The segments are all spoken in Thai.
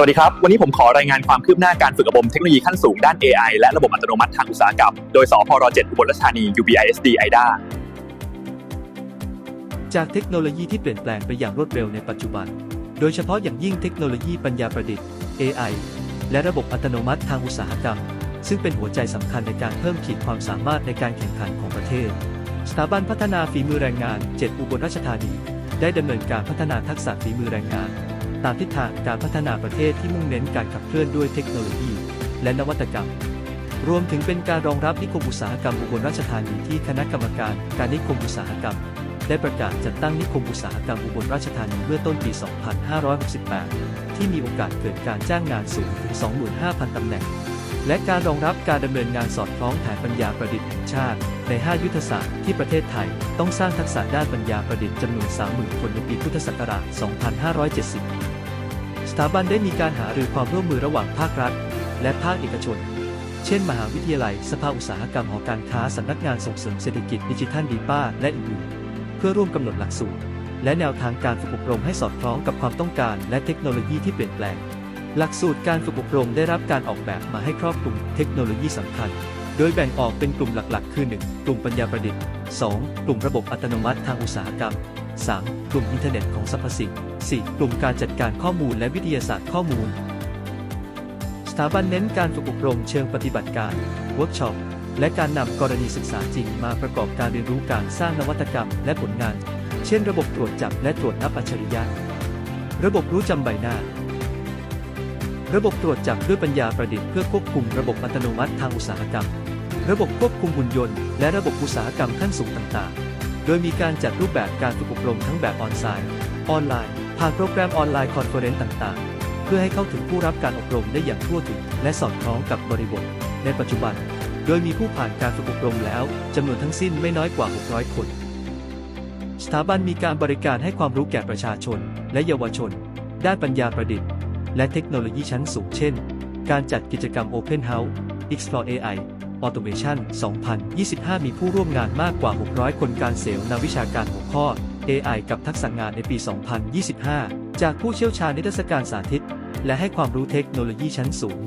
สวัสดีครับ วันนี้ผมขอรายงานความคืบหน้าการฝึกอบรมเทคโนโลยีขั้นสูงด้าน AI และระบบอัตโนมัติทางอุตสาหกรรม โดยสพร7อุบลราชธานี UBISD IDA จากเทคโนโลยีที่เปลี่ยนแปลงไปอย่างรวดเร็วในปัจจุบัน โดยเฉพาะอย่างยิ่งเทคโนโลยีปัญญาประดิษฐ์ AI และระบบอัตโนมัติทางอุตสาหกรรม ซึ่งเป็นหัวใจสำคัญในการเพิ่มขีดความสามารถในการแข่งขันของประเทศ สถาบันพัฒนาฝีมือแรงงาน 7 อุบลราชธานี ได้ดำเนินการพัฒนาทักษะฝีมือแรงงาน ตามทิศทางการพัฒนาประเทศที่มุ่งเน้นการขับเคลื่อนด้วยเทคโนโลยี และนวัตกรรม รวมถึงเป็นการรองรับนิคมอุตสาหกรรมอุบลราชธานีที่คณะกรรมการการนิคมอุตสาหกรรม ได้ประกาศจัดตั้งนิคมอุตสาหกรรมอุบลราชธานีเมื่อต้นปี 2568 ที่มีโอกาสเกิดการจ้างงานสูงถึง 25,000 ตำแหน่ง และการรองรับการดำเนินงานสอดคล้องแผนปัญญาประดิษฐ์แห่งชาติ ใน 5 ยุทธศาสตร์ที่ประเทศไทย ต้องสร้างทักษะด้านปัญญาประดิษฐ์จำนวน 30,000 คนในปีพุทธศักราช 2570 สถาบันได้มีการหารือความร่วมมือระหว่างภาครัฐ และภาคเอกชน เช่น มหาวิทยาลัย สภาอุตสาหกรรมหอการค้าสำนักงานส่งเสริมเศรษฐกิจดิจิทัลดีป้าและอื่นๆ เพื่อร่วมกำหนดหลักสูตร และแนวทางการฝึกอบรมให้สอดคล้องกับความต้องการ และเทคโนโลยีที่เปลี่ยนแปลง หลักสูตรการฝึกอบรมได้รับการออกแบบมาให้ครอบคลุมเทคโนโลยีสำคัญ โดยแบ่งออกเป็นกลุ่มหลักๆ คือ 1. กลุ่มปัญญาประดิษฐ์ 2. กลุ่มระบบอัตโนมัติทางอุตสาหกรรม 3. กลุ่มอินเทอร์เน็ตของสรรพสิ่ง 4. กลุ่มการจัดการข้อมูลและวิทยาศาสตร์ข้อมูล สถาบันเน้นการฝึกอบรมเชิงปฏิบัติการเวิร์กช็อปและการนำกรณีศึกษาจริงมาประกอบการเรียนรู้การสร้างนวัตกรรมและผลงาน เช่น ระบบตรวจจับและตรวจนับอัจฉริยะ ระบบรู้จำใบหน้า ระบบตรวจจับด้วยปัญญาประดิษฐ์เพื่อควบคุมระบบอัตโนมัติทางอุตสาหกรรม ระบบควบคุมหุ่นยนต์และระบบอุตสาหกรรมขั้นสูงต่างๆ โดยมีการจัดรูปแบบการฝึกอบรมทั้งแบบออนไลน์ออนไลน์ ผ่านโปรแกรมออนไลน์คอนเฟอเรนซ์ต่างๆ เพื่อให้เข้าถึงผู้รับการอบรมได้อย่างทั่วถึง และสอดคล้องกับบริบท ในปัจจุบัน โดยมีผู้ผ่านการฝึกอบรมแล้วจำนวนทั้งสิ้นไม่น้อยกว่า 600 คนสถาบันมีการบริการให้ความรู้แก่ประชาชน และเยาวชน ด้านปัญญาประดิษฐ์ และเทคโนโลยีชั้นสูงเช่น การจัดกิจกรรม Open House Explore AI Automation 2025 มีผู้ร่วมงานมากกว่า 600 คนการเสวนำวิชาการหัวข้อ AI กับทักษะงานในปี 2025 จากผู้เชี่ยวชาญนิทรรศการสาธิต และให้ความรู้เทคโนโลยีชั้นสูง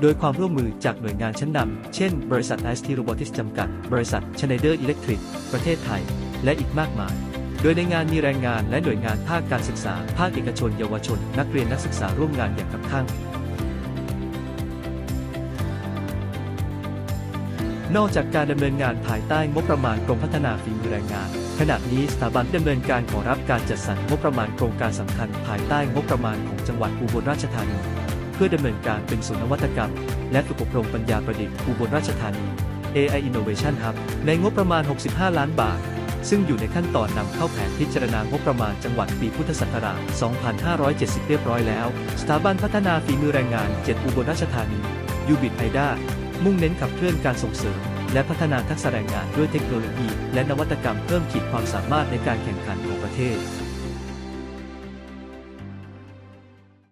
โดยความร่วมมือจากหน่วยงานชั้นนำ เช่น บริษัท ST Robotics จำกัด บริษัท Schneider Electric ประเทศไทย และอีกมากมาย โดยในงานมีแรงงานและหน่วยงานภาคการศึกษา ภาคเอกชน เยาวชน นักเรียนนักศึกษาร่วมงานอย่างคับคั่งนอกจากการดำเนินงานภายใต้งบประมาณกรมพัฒนาฝีมือแรงงาน ขณะนี้สถาบันดำเนินการขอรับการจัดสรรงบประมาณโครงการสำคัญ ภายใต้งบประมาณของจังหวัดอุบลราชธานี เพื่อดำเนินการเป็นศูนย์นวัตกรรม และฝึกอบรมปัญญาประดิษฐ์อุบลราชธานี AI Innovation Hub ในงบประมาณ 65 ล้านบาท ซึ่งอยู่ในขั้นตอนนำเข้าแผนพิจารณางบประมาณจังหวัดปีพุทธศักราช 2570 เรียบร้อยแล้ว สถาบันพัฒนาฝีมือแรงงาน 7 อุบลราชธานียูบิทไอด้ามุ่งเน้นขับเคลื่อนการส่งเสริม และพัฒนาทักษะแรงงานด้วยเทคโนโลยี และนวัตกรรมเพิ่มขีดความสามารถในการแข่งขันของประเทศ